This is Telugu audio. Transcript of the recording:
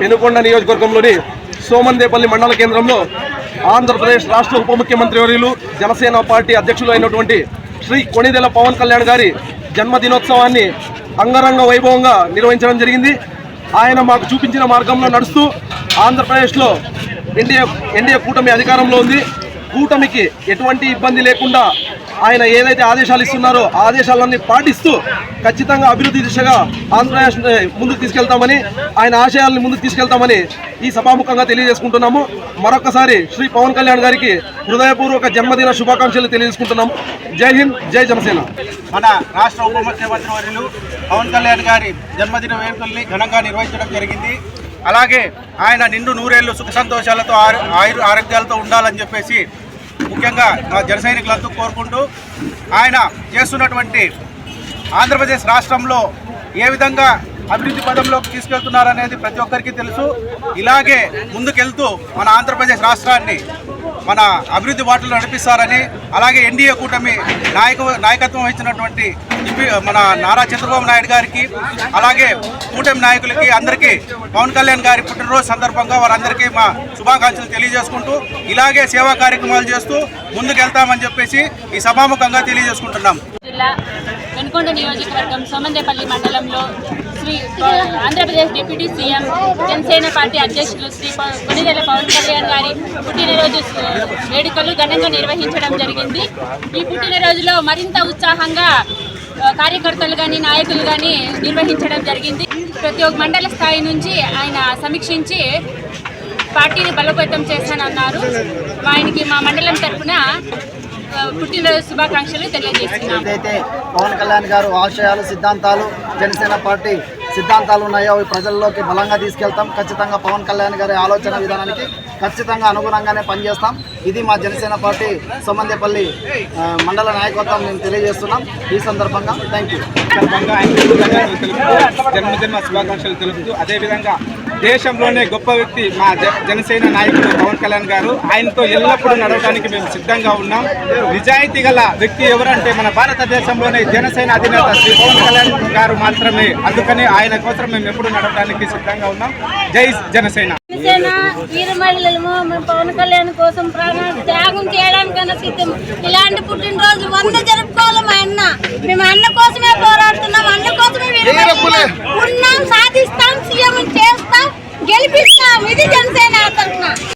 పెనుకొండ నియోజకవర్గంలోని సోమందేపల్లి మండల కేంద్రంలో ఆంధ్రప్రదేశ్ రాష్ట్ర ఉప ముఖ్యమంత్రి వర్యులు జనసేన పార్టీ అధ్యక్షులు అయినటువంటి శ్రీ కొణిదెల పవన్ కళ్యాణ్ గారి జన్మదినోత్సవాన్ని అంగరంగ వైభవంగా నిర్వహించడం జరిగింది. ఆయన మాకు చూపించిన మార్గంలో నడుస్తూ ఆంధ్రప్రదేశ్లో ఎన్డీఏ ఎన్డీఏ కూటమి అధికారంలో ఉంది. కూటమికి ఎటువంటి ఇబ్బంది లేకుండా ఆయన ఏదైతే ఆదేశాలు ఇస్తున్నారో ఆదేశాలన్నీ పాటిస్తూ ఖచ్చితంగా అభివృద్ధి దిశగా ఆంధ్రప్రదేశ్ ముందుకు తీసుకెళ్తామని ఆయన ఆశయాలను ముందుకు తీసుకెళ్తామని ఈ సభాముఖంగా తెలియజేసుకుంటున్నాము. మరొకసారి శ్రీ పవన్ కళ్యాణ్ గారికి హృదయపూర్వక జన్మదిన శుభాకాంక్షలు తెలియజేసుకుంటున్నాము. జై హింద్ జై జనసేన. మన రాష్ట్ర ఉప ముఖ్యమంత్రి వర్యులు పవన్ కళ్యాణ్ గారి జన్మదిన వేడుకల్ని ఘనంగా నిర్వహించడం జరిగింది. అలాగే ఆయన నిండు నూరేళ్ళు సుఖ సంతోషాలతో ఆయుర్ ఆరోగ్యాలతో ఉండాలని చెప్పేసి ముఖ్యంగా మా జన సైనికులంతా కోరుకుంటూ ఆయన చేస్తున్నటువంటి ఆంధ్రప్రదేశ్ రాష్ట్రంలో ఏ విధంగా అభివృద్ధి పదంలోకి తీసుకెళ్తున్నారనేది ప్రతి ఒక్కరికి తెలుసు. ఇలాగే ముందుకెళ్తూ మన ఆంధ్రప్రదేశ్ రాష్ట్రాన్ని మన అభివృద్ధి బాటలు నడిపిస్తారని అలాగే ఎన్డీఏ కూటమి నాయక నాయకత్వం వహించినటువంటి మన నారా చంద్రబాబు నాయుడు గారికి అలాగే కూటమి నాయకులకి అందరికీ పవన్ కళ్యాణ్ గారి పుట్టినరోజు సందర్భంగా వారందరికీ మా శుభాకాంక్షలు తెలియజేసుకుంటూ ఇలాగే సేవా కార్యక్రమాలు చేస్తూ ముందుకెళ్తామని చెప్పేసి ఈ సభాముఖంగా తెలియజేసుకుంటున్నాం. జిల్లా వెనుకొండ నియోజకవర్గం సోమందేపల్లి మండలంలో Shri Andhra Pradesh deputy CM Janasena party అధ్యక్షులు శ్రీ కొనిదెల పవన్ కళ్యాణ్ గారి పుట్టినరోజు వేడుకలు ఘనంగా నిర్వహించడం జరిగింది. ఈ పుట్టినరోజులో మరింత ఉత్సాహంగా కార్యకర్తలు కానీ నాయకులు కానీ నిర్వహించడం జరిగింది. ప్రతి ఒక్క మండల స్థాయి నుంచి ఆయన సమీక్షించి పార్టీని బలోపేతం చేశానన్నారు. ఆయనకి మా మండలం తరఫున పుట్టినరోజు శుభాకాంక్షలు తెలియజేస్తున్నాం పవన్ కళ్యాణ్ గారు ఆశయాలు సిద్ధాంతాలు జనసేన పార్టీ సిద్ధాంతాలు ఉన్నాయో అవి ప్రజల్లోకి బలంగా తీసుకెళ్తాం. ఖచ్చితంగా పవన్ కళ్యాణ్ గారి ఆలోచన విధానానికి ఖచ్చితంగా అనుగుణంగానే పనిచేస్తాం. ఇది మా జనసేన పార్టీ సోమందేపల్లి మండల నాయకత్వం మేము తెలియజేస్తున్నాం. ఈ సందర్భంగా థ్యాంక్ యూ జన్మదిన శుభాకాంక్షలు తెలుపుతూ అదేవిధంగా దేశంలోనే గొప్ప వ్యక్తి మా జ- జనసేన నాయకుడు పవన్ కళ్యాణ్ గారు. ఆయనతో ఎల్లప్పుడూ నడవడానికి మేము సిద్ధంగా ఉన్నాం. నిజాయితీ గల వ్యక్తి ఎవరంటే మన భారతదేశంలోనే జనసేన అధినేత శ్రీ పవన్ కళ్యాణ్ గారు మాత్రమే. అందుకని ఆయన కోసం మేము ఎప్పుడు నడవడానికి సిద్ధంగా ఉన్నాం. జై జనసేన. పవన్ కళ్యాణ్ కోసం ప్రాణాలు త్యాగం చేయడానికన్నా సిద్ధం. ఇలాంటి పుట్టినరోజు వంద జరుపుకోవాలి మా అన్న. మేము అన్న కోసమే పోరాడుతున్నాం అన్న కోసమే వీర మహిళలు. ఉన్నాం సాధిస్తాం సీఎం చేస్తాం గెలిపిస్తాం. ఇది జనసేన తరఫున.